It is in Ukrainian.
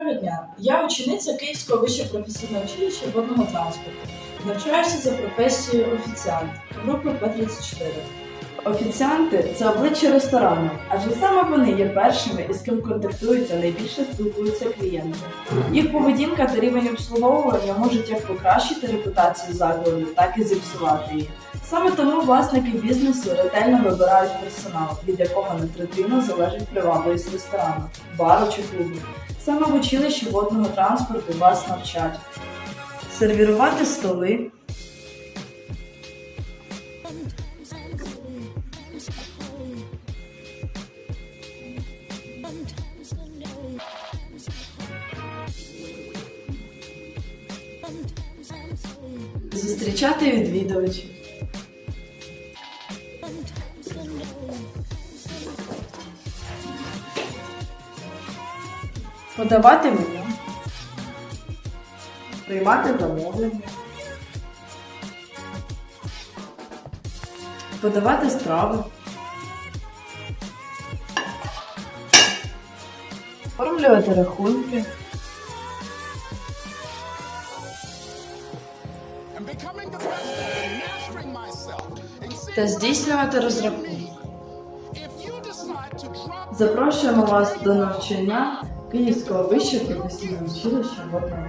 Доброго дня. Я учениця Київського вищого професійного училища водного транспорту. Навчаюся за професією офіціант групи П-34. Офіціанти це обличчя ресторану, адже саме вони є першими, із ким контактуються найбільше спілкуються клієнти. Їх поведінка та рівень обслуговування можуть як покращити репутацію закладу, так і зіпсувати її. Саме тому власники бізнесу ретельно вибирають персонал, від якого не третину залежить привабливість ресторану, бару чи клубу. Саме в училищі водного транспорту вас навчать сервірувати столи, зустрічати відвідувачів. Подавати меню, приймати замовлення, подавати страви, оформлювати рахунки, та здійснювати розрахунки. Запрошуємо вас до навчання Київського вищого професійного училища водного